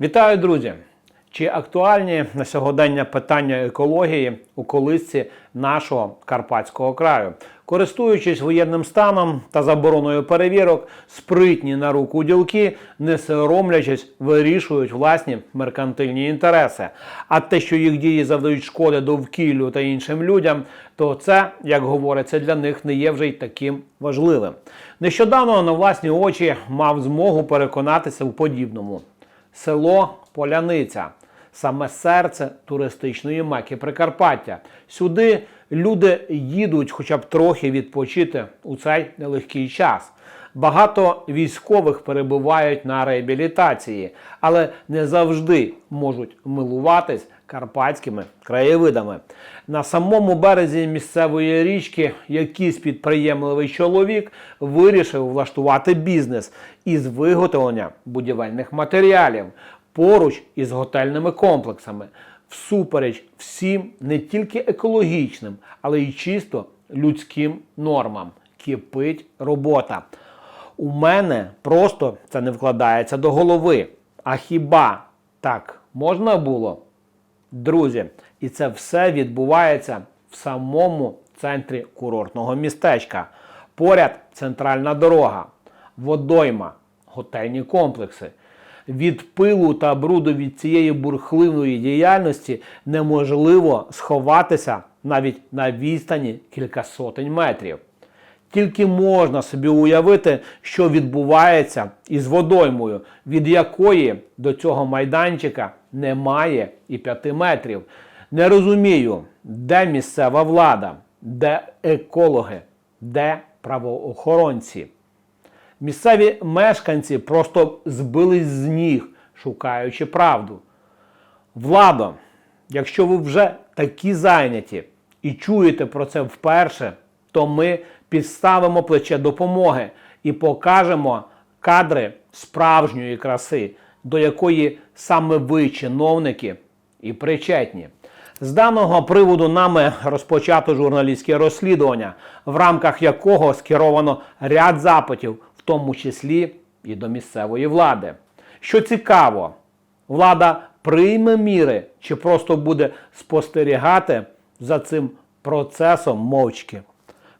Вітаю, друзі! Чи актуальні на сьогодення питання екології у колисці нашого Карпатського краю? Користуючись воєнним станом та забороною перевірок, спритні на руку ділки, не соромлячись, вирішують власні меркантильні інтереси. А те, що їх дії завдають шкоди довкіллю та іншим людям, то це, як говориться, для них не є вже й таким важливим. Нещодавно на власні очі мав змогу переконатися в подібному село Поляниця, саме серце туристичної меки Прикарпаття. Сюди люди їдуть хоча б трохи відпочити у цей нелегкий час. Багато військових перебувають на реабілітації, але не завжди можуть милуватись карпатськими краєвидами. На самому березі місцевої річки якийсь підприємливий чоловік вирішив влаштувати бізнес із виготовлення будівельних матеріалів поруч із готельними комплексами, всупереч всім не тільки екологічним, але й чисто людським нормам. Кипить робота. У мене просто це не вкладається до голови. А хіба так можна було? Друзі, і це все відбувається в самому центрі курортного містечка. Поряд центральна дорога, водойма, готельні комплекси. Від пилу та бруду від цієї бурхливої діяльності неможливо сховатися навіть на відстані кілька сотень метрів. Тільки можна собі уявити, що відбувається із водоймою, від якої до цього майданчика немає і п'яти метрів. Не розумію, де місцева влада, де екологи, де правоохоронці. Місцеві мешканці просто збились з ніг, шукаючи правду. Владо, якщо ви вже такі зайняті і чуєте про це вперше, то ми підставимо плече допомоги і покажемо кадри справжньої краси, до якої саме ви, чиновники, і причетні. З даного приводу нами розпочато журналістське розслідування, в рамках якого скеровано ряд запитів, в тому числі і до місцевої влади. Що цікаво, влада прийме міри чи просто буде спостерігати за цим процесом мовчки.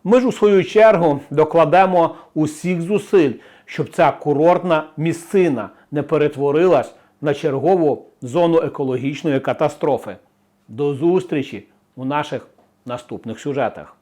Ми ж у свою чергу докладемо усіх зусиль, щоб ця курортна місцина не перетворилась на чергову зону екологічної катастрофи. До зустрічі у наших наступних сюжетах.